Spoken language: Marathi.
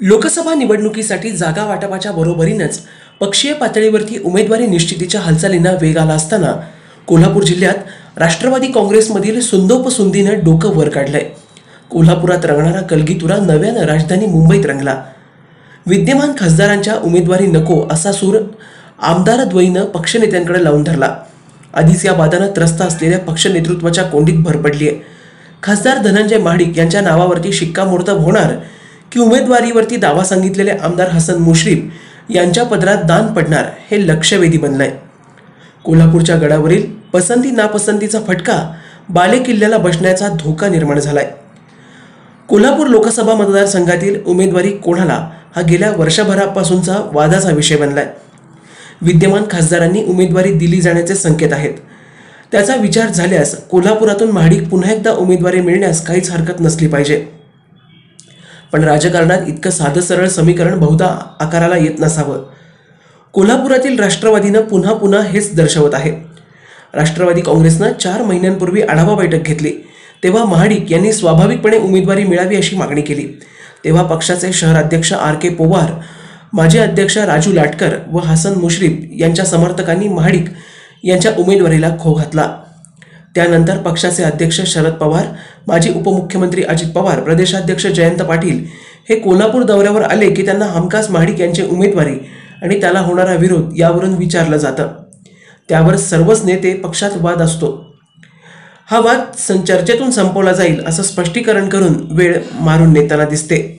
लोकसभा निवडणुकीसाठी जागा वाटपाच्या बरोबरीनंच पक्षीय पातळीवरती उमेदवारी निश्चितीच्या हालचालींना वेग आला असताना कोल्हापूर जिल्ह्यात राष्ट्रवादी काँग्रेसमधील सुंदोपसुंदीनं डोकं वर काढलंय. कोल्हापुरात रंगणारा कलगीतुरा नव्यानं राजधानी मुंबईत रंगला. विद्यमान खासदारांच्या उमेदवारी नको असा सूर आमदारद्वयीनं पक्षनेत्यांकडे लावून धरला. आधीच या वादानं त्रस्त असलेल्या पक्ष नेतृत्वाच्या कोंडीत भर पडली आहे खासदार धनंजय महाडिक यांच्या नावावरती शिक्कामोर्तब होणार की उमेदवारीवरती दावा सांगितलेले आमदार हसन मुश्रीफ यांच्या पदरात दान पडणार हे लक्षवेधी बनलंय. कोल्हापूरच्या गडावरील पसंती नापसंतीचा फटका बालेकिल्ल्याला बसण्याचा धोका निर्माण झालाय. कोल्हापूर लोकसभा मतदारसंघातील उमेदवारी कोणाला हा गेल्या वर्षभरापासूनचा वादाचा विषय बनलाय. विद्यमान खासदारांनी उमेदवारी दिली जाण्याचे संकेत आहेत. त्याचा विचार झाल्यास कोल्हापुरातून महाडिक पुन्हा एकदा उमेदवारी मिळण्यास काहीच हरकत नसली पाहिजे. पण राजकारणात इतकं साधं सरळ समीकरण बहुधा आकाराला येत नसावं. कोल्हापुरातील राष्ट्रवादीनं पुन्हा पुन्हा हेच दर्शवत आहे. राष्ट्रवादी काँग्रेसनं चार महिन्यांपूर्वी आढावा बैठक घेतली. तेव्हा महाडिक यांनी स्वाभाविकपणे उमेदवारी मिळावी अशी मागणी केली. तेव्हा पक्षाचे शहराध्यक्ष आर के पोवार माजी अध्यक्ष राजू लाटकर व हसन मुश्रीफ यांच्या समर्थकांनी महाडिक यांच्या उमेदवारीला खो घातला. त्यानंतर पक्षाचे अध्यक्ष शरद पवार माजी उपमुख्यमंत्री अजित पवार प्रदेशाध्यक्ष जयंत पाटील हे कोल्हापूर दौऱ्यावर आले की त्यांना हमखास महाडिक यांची उमेदवारी आणि त्याला होणारा विरोध यावरून विचारलं जातं. त्यावर सर्वच नेते पक्षात वाद असतो. हा वाद चर्चेतून संपवला जाईल असं स्पष्टीकरण करून वेळ मारून नेताना दिसते.